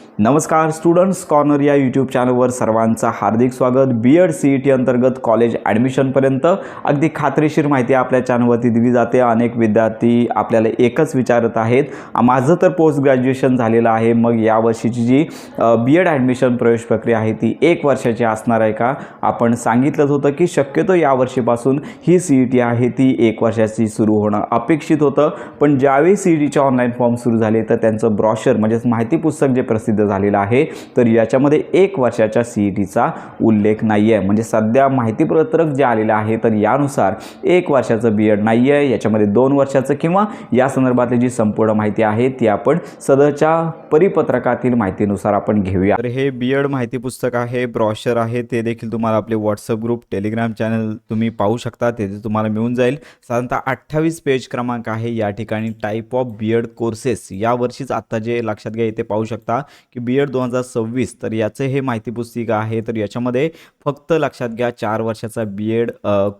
नमस्कार students corner या YouTube चॅनलवर सर्वांचं हार्दिक स्वागत. B Ed C E T अंतर्गत कॉलेज ॲडमिशनपर्यंत अगदी खात्रीशीर माहिती आपल्या चॅनलवरती दिली जाते. अनेक विद्यार्थी आपल्याला एकच विचारत आहेत. माझं तर पोस्ट ग्रॅज्युएशन झालेलं आहे. मग यावर्षीची जी बी एड ॲडमिशन प्रवेश प्रक्रिया आहे ती एक वर्षाची असणार आहे का? आपण सांगितलंच होतं की शक्यतो यावर्षीपासून ही सी ई टी आहे ती एक वर्षाची सुरू होणं अपेक्षित होतं. पण ज्यावेळी सी ई टीचे ऑनलाईन फॉर्म सुरू झाले तर त्यांचं ब्रॉशर म्हणजेच माहिती पुस्तक जे प्रसिद्ध झालेलं आहे. तर याच्यामध्ये एक वर्षाच्या सी ई टीचा उल्लेख नाही आहे म्हणजे सध्या माहितीपत्रक जे आलेलं आहे तर यानुसार एक वर्षाचं बी एड नाही आहे याच्यामध्ये दोन वर्षाचं किंवा या संदर्भातली जी संपूर्ण माहिती आहे ती आपण सदरच्या परिपत्रकातील माहितीनुसार आपण घेऊया. तर हे बी एड माहिती पुस्तक आहे ब्रॉशर आहे. ते देखील तुम्हाला आपले व्हॉट्सअप ग्रुप टेलिग्राम चॅनल तुम्ही पाहू शकता. तेथे तुम्हाला मिळून जाईल. साधारणतः अठ्ठावीस पेज क्रमांक आहे. या ठिकाणी type of B Ed courses यावर्षीच आत्ता जे लक्षात घ्या इथे पाहू शकता. की बी एड दोन हजार सव्वीस तर याचं हे माहिती पुस्तिका आहे. तर याच्यामध्ये फक्त लक्षात घ्या चार वर्षाचा बी एड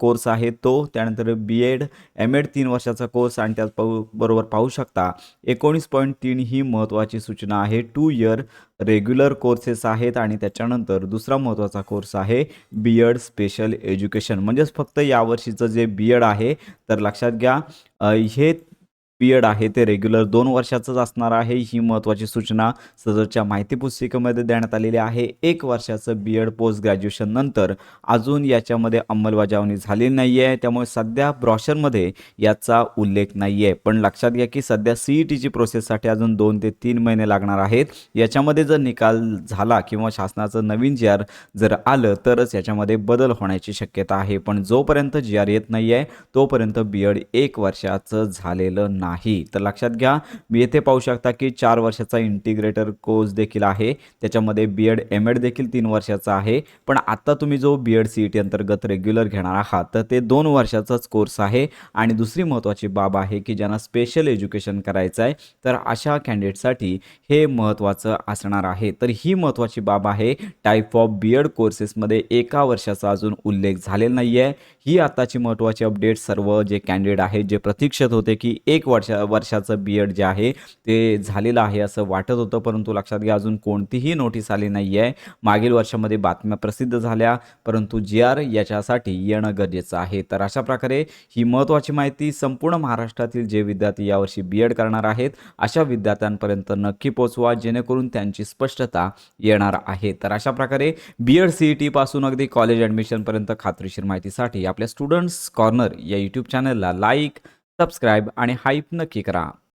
कोर्स आहे तो. त्यानंतर बी एड एम एड तीन वर्षाचा कोर्स आणि त्याच पाहू बरोबर पाहू शकता एकोणीस पॉईंट तीन ही महत्त्वाची सूचना आहे. टू इयर रेग्युलर कोर्सेस आहेत आणि त्याच्यानंतर दुसरा महत्त्वाचा कोर्स आहे बी एड स्पेशल एज्युकेशन. म्हणजेच फक्त यावर्षीचं जे बी एड आहे तर लक्षात घ्या हे बी आहे ते रेग्युलर दोन वर्षाचंच असणार आहे. ही महत्त्वाची सूचना सदरच्या माहिती पुस्तिकेमध्ये देण्यात आलेली आहे. एक वर्षाचं बी एड पोस्ट ग्रॅज्युएशन नंतर अजून याच्यामध्ये अंमलबजावणी झालेली नाही आहे त्यामुळे सध्या ब्रॉशरमध्ये याचा उल्लेख नाही आहे पण लक्षात घ्या की सध्या सी ई टीची प्रोसेससाठी अजून दोन ते तीन महिने लागणार आहेत. याच्यामध्ये जर निकाल झाला किंवा शासनाचं नवीन जी आर जर आलं तरच याच्यामध्ये बदल होण्याची शक्यता आहे. पण जोपर्यंत जी आर येत नाही आहे तोपर्यंत बी एड एक वर्षाचं झालेलं नाही. तर लक्षात घ्या मी येथे पाहू शकता की चार वर्षाचा इंटिग्रेटर कोर्स देखील आहे. त्याच्यामध्ये बी एड एम एड देखील तीन वर्षाचा आहे. पण आता तुम्ही जो B Ed C E T अंतर्गत रेग्युलर घेणार आहात तर ते दोन वर्षाचाच कोर्स आहे. आणि दुसरी महत्त्वाची बाब आहे की ज्यांना स्पेशल एज्युकेशन करायचं आहे तर अशा कॅन्डिडेटसाठी हे महत्त्वाचं असणार आहे. तर ही महत्त्वाची बाब आहे टाईप ऑफ बी एड कोर्सेसमध्ये एका वर्षाचा अजून उल्लेख झालेला नाही आहे ही आताची महत्त्वाची अपडेट सर्व जे कॅन्डिडेट आहेत जे प्रतीक्षित होते की एक वर्ष वर्षा वर्षाचं बी एड जे आहे ते झालेलं आहे असं वाटत होतं. परंतु लक्षात घ्या अजून कोणतीही नोटीस आली नाही आहे. मागील वर्षामध्ये बातम्या प्रसिद्ध झाल्या. परंतु जी आर याच्यासाठी येणं गरजेचं आहे. तर अशा प्रकारे ही महत्त्वाची माहिती संपूर्ण महाराष्ट्रातील जे विद्यार्थी यावर्षी बी एड करणार आहेत अशा विद्यार्थ्यांपर्यंत नक्की पोचवा जेणेकरून त्यांची स्पष्टता येणार आहे. तर अशा प्रकारे बी एड सी ई टीपासून अगदी कॉलेज ॲडमिशनपर्यंत खात्रीशीर माहितीसाठी आपल्या स्टुडंट्स कॉर्नर या यूट्यूब चॅनलला लाईक सबस्क्राईब आणि हाईप नक्की करा.